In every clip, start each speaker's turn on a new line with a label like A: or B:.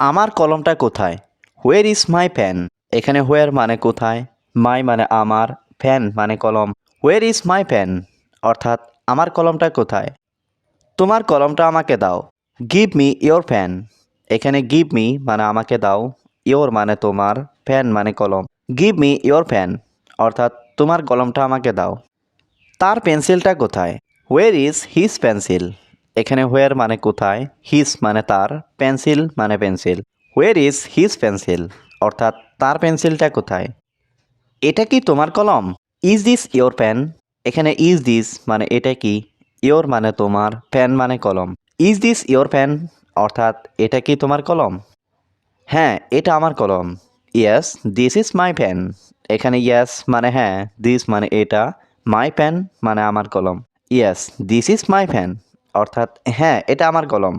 A: আমার কলমটা কোথায়? হোয়ার ইজ মাই পেন এখানে হোয়ার মানে কোথায়? মাই মানে আমার ফ্যান মানে কলম। হোয়ার ইজ মাই পেন অর্থাৎ আমার কলমটা কোথায়? তোমার কলমটা আমাকে দাও। গিভ মি ইয়োর ফ্যান এখানে গিভ মি মানে আমাকে দাও। ইয়োর মানে তোমার ফ্যান মানে কলম। গিভ মি ইয়োর ফ্যান অর্থাৎ তোমার কলমটা আমাকে দাও। তার পেন্সিলটা কোথায়? হোয়ার ইজ হিজ পেন্সিল এখানে হোয়ার মানে কোথায় হিস মানে তার পেন্সিল মানে pencil where is his pencil অর্থাৎ তার পেন্সিলটা কোথায়? এটা কি তোমার কলম? ইজ দিস ইয়োর পেন এখানে ইজ দিস মানে এটা কি? ইয়োর মানে তোমার পেন মানে কলম। ইজ দিস ইয়োর পেন অর্থাৎ এটা কি তোমার কলম? হ্যাঁ এটা আমার কলম। Yes this is my pen এখানে ইয়েস মানে হ্যাঁ দিস মানে এটা। মাই পেন মানে আমার কলম। Yes this is my pen অর্থাৎ হ্যাঁ এটা আমার কলম।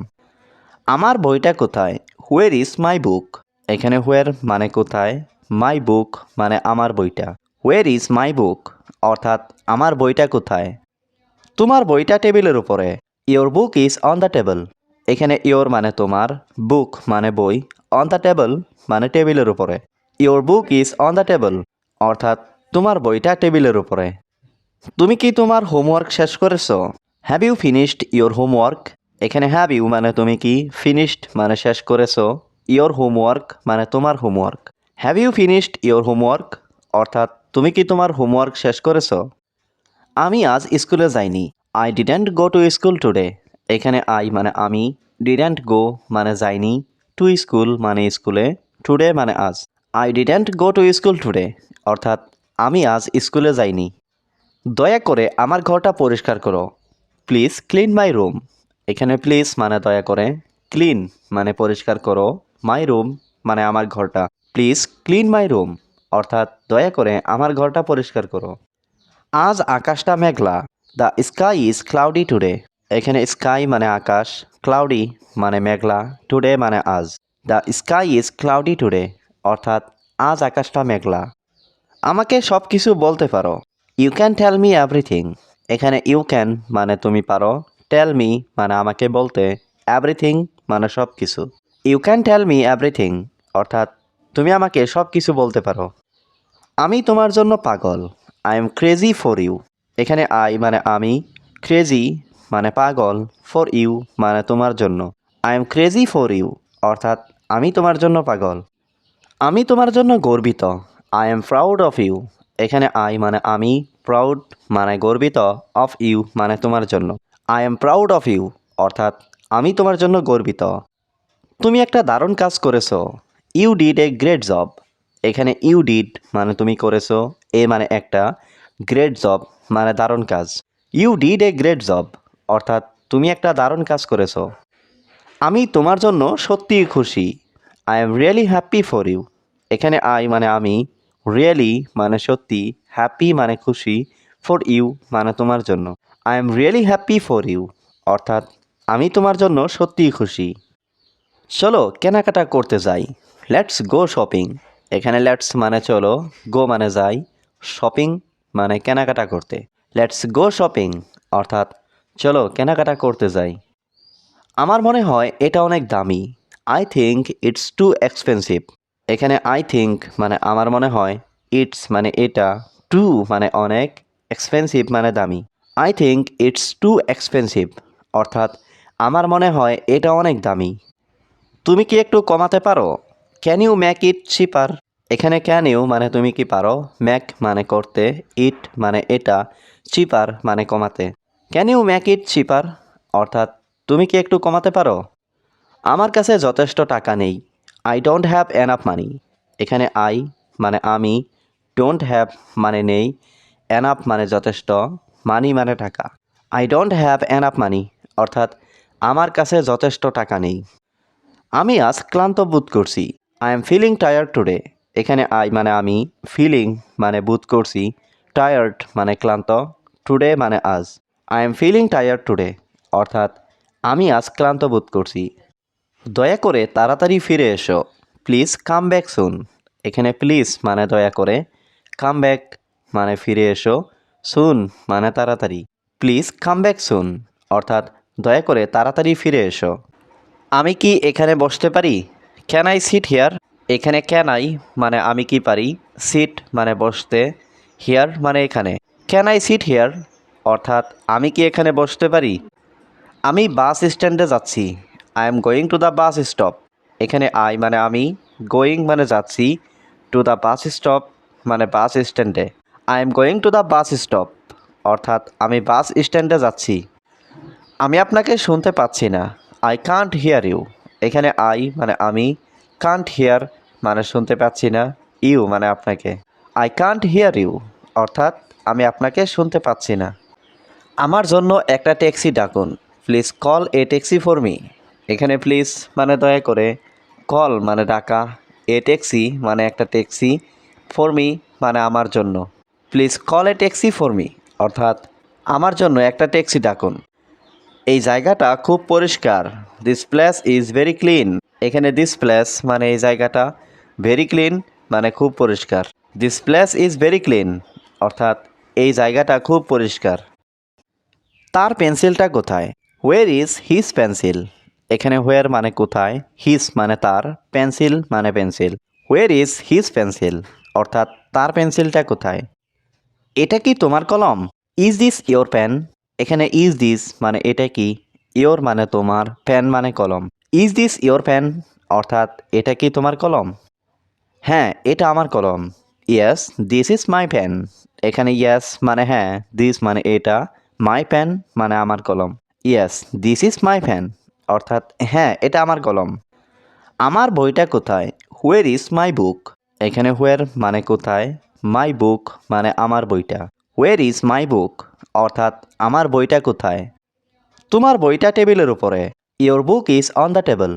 A: আমার বইটা কোথায়? হোয়ার ইজ মাই বুক এখানে হোয়ার মানে কোথায়? মাই বুক মানে আমার বইটা। হোয়ার ইজ মাই বুক অর্থাৎ, আমার বইটা কোথায়? তোমার বইটা টেবিলের উপরে। Your book is on the table এখানে ইয়োর মানে তোমার বুক মানে বই অন দ্য টেবল মানে টেবিলের উপরে। Your book is on the table অর্থাৎ, তোমার বইটা টেবিলের উপরে। তুমি কি তোমার হোমওয়ার্ক শেষ করেছ? Have you finished your homework এখানে হ্যাভ ইউ মানে তুমি কি? ফিনিশড মানে শেষ করেছ। ইয়োর হোমওয়ার্ক মানে তোমার homework have you finished your homework অর্থাৎ তুমি কি তোমার হোমওয়ার্ক শেষ করেছ? আমি আজ স্কুলে যাইনি। I didn't go to school today এখানে আই মানে আমি ডিডেন্ট গো মানে যাইনি। টু স্কুল মানে স্কুলে টুডে মানে আজ। I didn't go to school today অর্থাৎ আমি আজ স্কুলে যাইনি। দয়া করে আমার ঘরটা পরিষ্কার করো। প্লিজ ক্লিন মাই রুম এখানে প্লিজ মানে দয়া করে। ক্লিন মানে পরিষ্কার করো। মাই রুম মানে আমার ঘরটা। প্লিজ ক্লিন মাই রুম অর্থাৎ দয়া করে আমার ঘরটা পরিষ্কার করো। আজ আকাশটা মেঘলা। The sky is cloudy today এখানে স্কাই মানে আকাশ। ক্লাউডি মানে মেঘলা। টুডে মানে আজ। The sky is cloudy today অর্থাৎ আজ আকাশটা মেঘলা। আমাকে সব কিছু বলতে পারো। You can tell me everything এখানে ইউ ক্যান মানে তুমি পারো টেল মি মানে আমাকে বলতে এভরিথিং মানে সব কিছু you can tell me everything অর্থাৎ তুমি আমাকে সব কিছু বলতে পারো। আমি তোমার জন্য পাগল I am crazy for you এখানে আই মানে আমি ক্রেজি মানে পাগল ফর ইউ মানে তোমার জন্য। I am crazy for you অর্থাৎ আমি তোমার জন্য পাগল। আমি তোমার জন্য গর্বিত I am proud of you এখানে আই মানে আমি প্রাউড মানে গর্বিত অফ ইউ মানে তোমার জন্য। I am proud of you অর্থাৎ আমি তোমার জন্য গর্বিত। তুমি একটা দারুণ কাজ করেছ। You did a great job এখানে ইউ ডিড মানে তুমি করেছ এ মানে একটা গ্রেট জব মানে দারুণ কাজ। You did a great job অর্থাৎ তুমি একটা দারুণ কাজ করেছ। আমি তোমার জন্য সত্যিই খুশি। I am really happy for you এখানে আই মানে আমি রিয়েলি মানে সত্যি হ্যাপি মানে খুশি ফর ইউ মানে তোমার জন্য। I am really happy for you অর্থাৎ আমি তোমার জন্য সত্যিই খুশি। চলো, কেনাকাটা করতে যাই। লেটস গো শপিং এখানে লেটস মানে চলো গো মানে যাই। শপিং মানে কেনাকাটা করতে। লেটস গো শপিং অর্থাৎ চলো, কেনাকাটা করতে যাই। আমার মনে হয় এটা অনেক দামি। I think it's too expensive এখানে আই থিঙ্ক মানে আমার মনে হয় ইটস মানে এটা টু মানে অনেক এক্সপেন্সিভ মানে দামি। I think it's too expensive অর্থাৎ আমার মনে হয় এটা অনেক দামি। তুমি কি একটু কমাতে পারো? Can you make it cheaper এখানে ক্যান ইউ মানে তুমি কি পারো? ম্যাক মানে করতে ইট মানে এটা চিপার মানে কমাতে। Can you make it cheaper অর্থাৎ তুমি কি একটু কমাতে পারো? আমার কাছে যথেষ্ট টাকা নেই। I don't have enough money এখানে আই মানে আমি ডোন্ট হ্যাভ মানে নেই এনাফ মানে যথেষ্ট মানি মানে টাকা। I don't have enough money অর্থাৎ আমার কাছে যথেষ্ট টাকা নেই। আমি আজ ক্লান্ত বোধ করছি। I am feeling tired today এখানে আই মানে আমি ফিলিং মানে বোধ করছি টায়ার্ড মানে ক্লান্ত টুডে মানে আজ। I am feeling tired today অর্থাৎ আমি আজ ক্লান্ত বোধ করছি। দয়া করে তাড়াতাড়ি ফিরে এসো। প্লিজ কাম ব্যাক সুন এখানে প্লিজ মানে দয়া করে। কাম ব্যাক মানে ফিরে এসো। সুন মানে তাড়াতাড়ি। প্লিজ কাম ব্যাক সুন অর্থাৎ দয়া করে তাড়াতাড়ি ফিরে এসো। আমি কি এখানে বসতে পারি? ক্যান আই সিট হিয়ার এখানে ক্যান আই মানে আমি কি পারি? সিট মানে বসতে। হিয়ার মানে এখানে। ক্যান আই সিট হিয়ার অর্থাৎ আমি কি এখানে বসতে পারি? আমি বাস স্ট্যান্ডে যাচ্ছি। I am going to the bus stop এখানে আই মানে আমি গোয়িং মানে যাচ্ছি টু দ্য বাস স্টপ মানে বাস স্ট্যান্ডে I am going to the bus stop অর্থাৎ আমি বাস স্ট্যান্ডে যাচ্ছি। আমি আপনাকে শুনতে পাচ্ছি না। আই কান্ট হিয়ার ইউ এখানে আই মানে আমি কান্ট হিয়ার মানে শুনতে পাচ্ছি না। ইউ মানে আপনাকে। আই কান্ট হিয়ার ইউ অর্থাৎ আমি আপনাকে শুনতে পাচ্ছি না। আমার জন্য একটা ট্যাক্সি ডাকুন। Please call a taxi for me এখানে প্লিজ মানে দয়া করে কল মানে ডাকা। এ ট্যাক্সি মানে একটা ট্যাক্সি ফর মি মানে আমার জন্য। Please call a taxi for me অর্থাৎ আমার জন্য একটা ট্যাক্সি ডাকুন। এই জায়গাটা খুব পরিষ্কার। This place is very clean এখানে দিস প্লেস মানে এই জায়গাটা ভেরি ক্লিন মানে খুব পরিষ্কার। This place is very clean অর্থাৎ এই জায়গাটা খুব পরিষ্কার। তার পেন্সিলটা কোথায়? হোয়ার ইজ হিজ পেন্সিল এখানে হোয়ার মানে কোথায় হিজ মানে তার পেন্সিল মানে pencil where is his pencil অর্থাৎ তার পেন্সিলটা কোথায়? এটা কি তোমার কলম? ইজ দিস ইয়োর পেন এখানে ইজ দিস মানে এটা কি? ইয়োর মানে তোমার পেন মানে কলম। ইজ দিস ইয়োর পেন অর্থাৎ এটা কি তোমার কলম? হ্যাঁ এটা আমার কলম। Yes this is my pen এখানে ইয়েস মানে হ্যাঁ দিস মানে এটা। মাই পেন মানে আমার কলম। Yes this is my pen অর্থাৎ হ্যাঁ এটা আমার কলম। আমার বইটা কোথায়? হুয়ের ইজ মাই বুক এখানে হুয়ের মানে কোথায়? মাই বুক মানে আমার বইটা। হুয়ের ইজ মাই বুক অর্থাৎ, আমার বইটা কোথায়? তোমার বইটা টেবিলের উপরে। Your book is on the table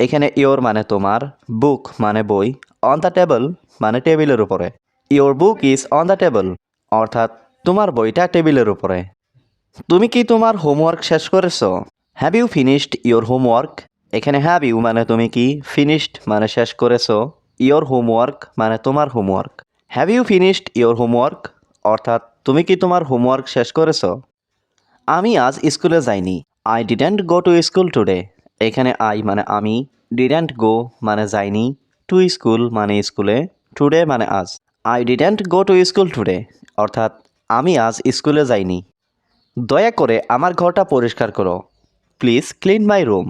A: এখানে ইয়োর মানে তোমার বুক মানে বই অন দ্য টেবল মানে টেবিলের উপরে। Your book is on the table অর্থাৎ, তোমার বইটা টেবিলের উপরে। তুমি কি তোমার হোমওয়ার্ক শেষ করেছ? Have you finished your homework এখানে হ্যাভ ইউ মানে তুমি কি? ফিনিশড মানে শেষ করেছ। ইয়োর হোমওয়ার্ক মানে তোমার homework have you finished your homework অর্থাৎ তুমি কি তোমার হোমওয়ার্ক শেষ করেছ? আমি আজ স্কুলে যাইনি। I didn't go to school today এখানে আই মানে আমি ডিডেন্ট গো মানে যাইনি। টু স্কুল মানে স্কুলে টুডে মানে আজ। I didn't go to school today অর্থাৎ আমি আজ স্কুলে যাইনি। দয়া করে আমার ঘরটা পরিষ্কার করো। প্লিজ ক্লিন মাই রুম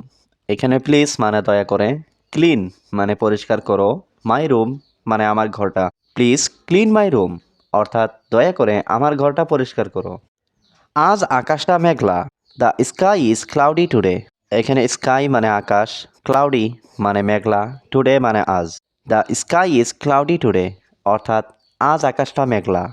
A: এখানে প্লিজ মানে দয়া করে ক্লিন মানে পরিষ্কার করো মাই রুম মানে আমার ঘরটা প্লিজ ক্লিন মাই রুম অর্থাৎ দয়া করে আমার ঘরটা পরিষ্কার করো। আজ আকাশটা মেঘলা the sky is cloudy today এখানে স্কাই মানে আকাশ ক্লাউডি মানে মেঘলা টুডে মানে আজ। The sky is cloudy today অর্থাৎ আজ আকাশটা মেঘলা।